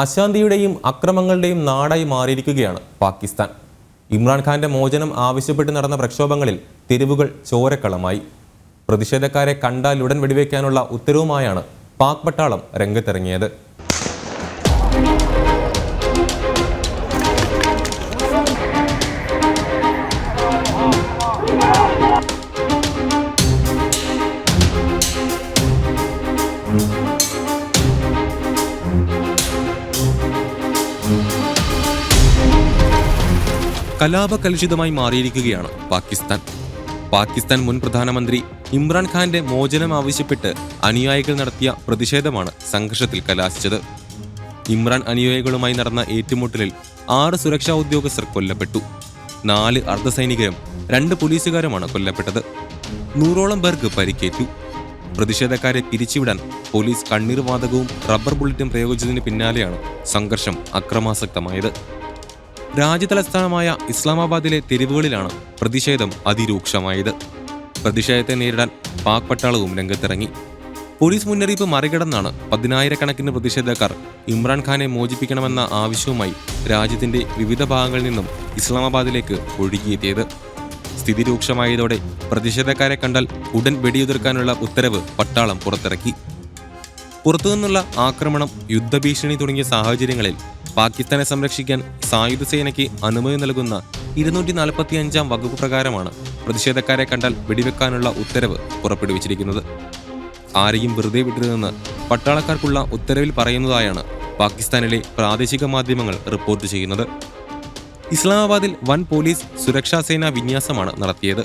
അശാന്തിയുടെയും അക്രമങ്ങളുടെയും നാടായി മാറിയിരിക്കുകയാണ് പാകിസ്ഥാൻ. ഇമ്രാൻഖാന്റെ മോചനം ആവശ്യപ്പെട്ട് നടന്ന പ്രക്ഷോഭങ്ങളിൽ തെരുവുകൾ ചോരക്കളമായി. പ്രതിഷേധക്കാരെ കണ്ടാൽ ഉടൻ വെടിവെക്കാനുള്ള ഉത്തരവുമായാണ് പാക് പട്ടാളം രംഗത്തിറങ്ങിയത്. കലാപകലുഷിതമായി മാറിയിരിക്കുകയാണ് പാകിസ്ഥാൻ. പാകിസ്ഥാൻ മുൻ പ്രധാനമന്ത്രി ഇമ്രാൻഖാന്റെ മോചനം ആവശ്യപ്പെട്ട് അനുയായികൾ നടത്തിയ പ്രതിഷേധമാണ് സംഘർഷത്തിൽ കലാശിച്ചത്. ഇമ്രാൻ അനുയായികളുമായി നടന്ന ഏറ്റുമുട്ടലിൽ ആറ് സുരക്ഷാ ഉദ്യോഗസ്ഥർ കൊല്ലപ്പെട്ടു. നാല് അർദ്ധസൈനികരും രണ്ട് പോലീസുകാരുമാണ് കൊല്ലപ്പെട്ടത്. നൂറോളം പേർക്ക് പരിക്കേറ്റു. പ്രതിഷേധക്കാരെ പിരിച്ചുവിടാൻ പോലീസ് കണ്ണീർ വാതകവും റബ്ബർ ബുള്ളറ്റും പ്രയോഗിച്ചതിന് പിന്നാലെയാണ് സംഘർഷം അക്രമാസക്തമായത്. രാജ്യതലസ്ഥാനമായ ഇസ്ലാമാബാദിലെ തെരുവുകളിലാണ് പ്രതിഷേധം അതിരൂക്ഷമായത്. പ്രതിഷേധത്തെ നേരിടാൻ പാക് പട്ടാളവും രംഗത്തിറങ്ങി. പോലീസ് മുന്നറിയിപ്പ് മറികടന്നാണ് പതിനായിരക്കണക്കിന് പ്രതിഷേധക്കാർ ഇമ്രാൻഖാനെ മോചിപ്പിക്കണമെന്ന ആവശ്യവുമായി രാജ്യത്തിന്റെ വിവിധ ഭാഗങ്ങളിൽ നിന്നും ഇസ്ലാമാബാദിലേക്ക് ഒഴുകിയെത്തിയത്. സ്ഥിതി രൂക്ഷമായതോടെ പ്രതിഷേധക്കാരെ കണ്ടാൽ ഉടൻ വെടിയുതിർക്കാനുള്ള ഉത്തരവ് പട്ടാളം പുറത്തിറക്കി. പുറത്തുനിന്നുള്ള ആക്രമണം യുദ്ധഭീഷണി തുടങ്ങിയ സാഹചര്യങ്ങളിൽ പാകിസ്ഥാനെ സംരക്ഷിക്കാൻ സായുധ സേനയ്ക്ക് അനുമതി നൽകുന്ന ഇരുന്നൂറ്റി നാൽപ്പത്തി അഞ്ചാം വകുപ്പ് പ്രകാരമാണ് പ്രതിഷേധക്കാരെ കണ്ടാൽ വെടിവെക്കാനുള്ള ഉത്തരവ് പുറപ്പെടുവിച്ചിരിക്കുന്നത്. ആരെയും വെറുതെ വിട്ടരുതെന്ന് പട്ടാളക്കാർക്കുള്ള ഉത്തരവിൽ പറയുന്നതായാണ് പാകിസ്ഥാനിലെ പ്രാദേശിക മാധ്യമങ്ങൾ റിപ്പോർട്ട് ചെയ്യുന്നത്. ഇസ്ലാമാബാദിൽ വൻ പോലീസ് സുരക്ഷാ സേനാ വിന്യാസമാണ് നടത്തിയത്.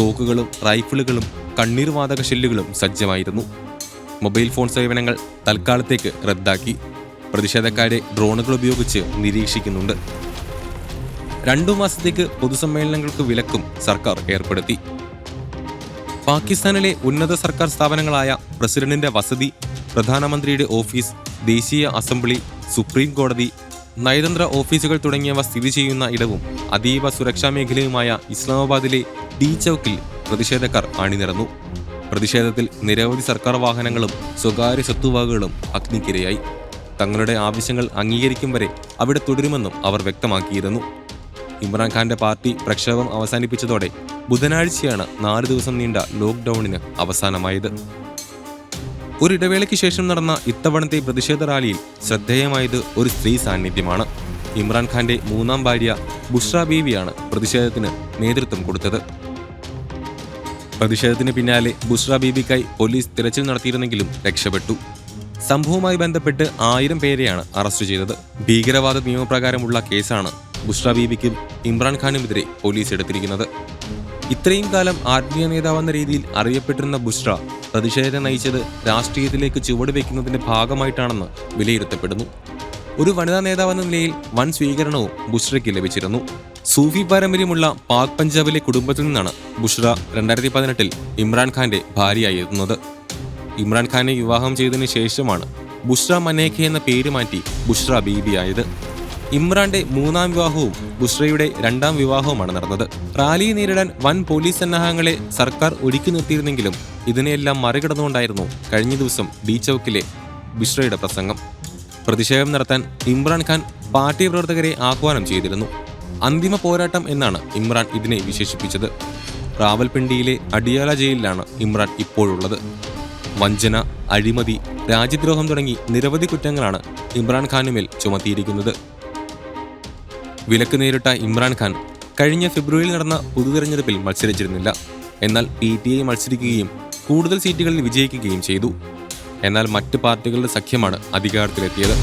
തോക്കുകളും റൈഫിളുകളും കണ്ണീർവാതക ഷെല്ലുകളും സജ്ജമായിരുന്നു. മൊബൈൽ ഫോൺ സേവനങ്ങൾ തൽക്കാലത്തേക്ക് റദ്ദാക്കി. പ്രതിഷേധക്കാരെ ഡ്രോണുകൾ ഉപയോഗിച്ച് നിരീക്ഷിക്കുന്നുണ്ട്. രണ്ടു മാസത്തേക്ക് പൊതുസമ്മേളനങ്ങൾക്ക് വിലക്കും സർക്കാർ ഏർപ്പെടുത്തി. പാകിസ്ഥാനിലെ ഉന്നത സർക്കാർ സ്ഥാപനങ്ങളായ പ്രസിഡന്റിന്റെ വസതി പ്രധാനമന്ത്രിയുടെ ഓഫീസ് ദേശീയ അസംബ്ലി സുപ്രീം കോടതി നയതന്ത്ര ഓഫീസുകൾ തുടങ്ങിയവ സ്ഥിതി ചെയ്യുന്ന ഇടവും അതീവ സുരക്ഷാ മേഖലയുമായ ഇസ്ലാമാബാദിലെ ഡി ചൌക്കിൽ പ്രതിഷേധക്കാർ അണിനിരന്നു. പ്രതിഷേധത്തിൽ നിരവധി സർക്കാർ വാഹനങ്ങളും സ്വകാര്യ സ്വത്തുവകകളും അഗ്നിക്കിരയായി. തങ്ങളുടെ ആവശ്യങ്ങൾ അംഗീകരിക്കും വരെ അവിടെ തുടരുമെന്നും അവർ വ്യക്തമാക്കിയിരുന്നു. ഇമ്രാൻഖാന്റെ പാർട്ടി പ്രക്ഷോഭം അവസാനിപ്പിച്ചതോടെ ബുധനാഴ്ചയാണ് നാല് ദിവസം നീണ്ട ലോക്ക്ഡൌണിന് അവസാനമായത്. ഒരിടവേളയ്ക്ക് ശേഷം നടന്ന ഇത്തവണത്തെ പ്രതിഷേധ റാലിയിൽ ശ്രദ്ധേയമായത് ഒരു സ്ത്രീ സാന്നിധ്യമാണ്. ഇമ്രാൻഖാന്റെ മൂന്നാം ഭാര്യ ബുഷ്ര ബീവിയാണ് പ്രതിഷേധത്തിന് നേതൃത്വം കൊടുത്തത്. പ്രതിഷേധത്തിന് പിന്നാലെ ബുഷ്ര ബീബിക്കായി പോലീസ് തിരച്ചിൽ നടത്തിയിരുന്നെങ്കിലും രക്ഷപ്പെട്ടു. സംഭവവുമായി ബന്ധപ്പെട്ട് ആയിരം പേരെയാണ് അറസ്റ്റ് ചെയ്തത്. ഭീകരവാദ നിയമപ്രകാരമുള്ള കേസാണ് ബുഷ്ര ബീബിക്കും ഇമ്രാൻഖാനുമെതിരെ പോലീസ് എടുത്തിരിക്കുന്നത്. ഇത്രയും കാലം ആത്മീയ നേതാവെന്ന രീതിയിൽ അറിയപ്പെട്ടിരുന്ന ബുഷ്ര പ്രതിഷേധം നയിച്ചത് രാഷ്ട്രീയത്തിലേക്ക് ചുവടുവെക്കുന്നതിന്റെ ഭാഗമായിട്ടാണെന്ന് വിലയിരുത്തപ്പെടുന്നു. ഒരു വനിതാ നേതാവെന്ന നിലയിൽ വൻ സ്വീകരണവും ബുഷ്രയ്ക്ക് ലഭിച്ചിരുന്നു. സൂഫി പാരമ്പര്യമുള്ള പാക് പഞ്ചാബിലെ കുടുംബത്തിൽ നിന്നാണ് ബുഷ്ര രണ്ടായിരത്തി പതിനെട്ടിൽ ഇമ്രാൻഖാന്റെ ഭാര്യയായി എത്തുന്നത്. ഇമ്രാൻഖാനെ വിവാഹം ചെയ്തതിന് ശേഷമാണ് ബുഷ്ര മനേഖ എന്ന പേര് മാറ്റി ബുഷ്ര ആയത് ഇമ്രാന്റെ മൂന്നാം വിവാഹവും ബുഷ്രയുടെ രണ്ടാം വിവാഹവുമാണ് നടന്നത്. റാലിയെ നേരിടാൻ വൻ പോലീസ് സന്നാഹങ്ങളെ സർക്കാർ ഒരുക്കി നിർത്തിയിരുന്നെങ്കിലും ഇതിനെയെല്ലാം മറികടന്നുകൊണ്ടായിരുന്നു കഴിഞ്ഞ ദിവസം ഡി ചൌക്കിലെ ബുഷ്രയുടെ പ്രസംഗം. പ്രതിഷേധം നടത്താൻ ഇമ്രാൻഖാൻ പാർട്ടി പ്രവർത്തകരെ ആഹ്വാനം ചെയ്തിരുന്നു. അന്തിമ പോരാട്ടം എന്നാണ് ഇമ്രാൻ ഇതിനെ വിശേഷിപ്പിച്ചത്. റാവൽപിണ്ടിയിലെ അടിയാല ജയിലിലാണ് ഇമ്രാൻ ഇപ്പോഴുള്ളത്. വഞ്ചന അഴിമതി രാജ്യദ്രോഹം തുടങ്ങി നിരവധി കുറ്റങ്ങളാണ് ഇമ്രാൻഖാനുമേൽ ചുമത്തിയിരിക്കുന്നത്. വിലക്ക് നേരിട്ട ഇമ്രാൻഖാൻ കഴിഞ്ഞ ഫെബ്രുവരിയിൽ നടന്ന പൊതുതെരഞ്ഞെടുപ്പിൽ മത്സരിച്ചിരുന്നില്ല. എന്നാൽ പി ടി ഐ മത്സരിക്കുകയും കൂടുതൽ സീറ്റുകളിൽ വിജയിക്കുകയും ചെയ്തു. എന്നാൽ മറ്റ് പാർട്ടികളുടെ സഖ്യമാണ് അധികാരത്തിലെത്തിയത്.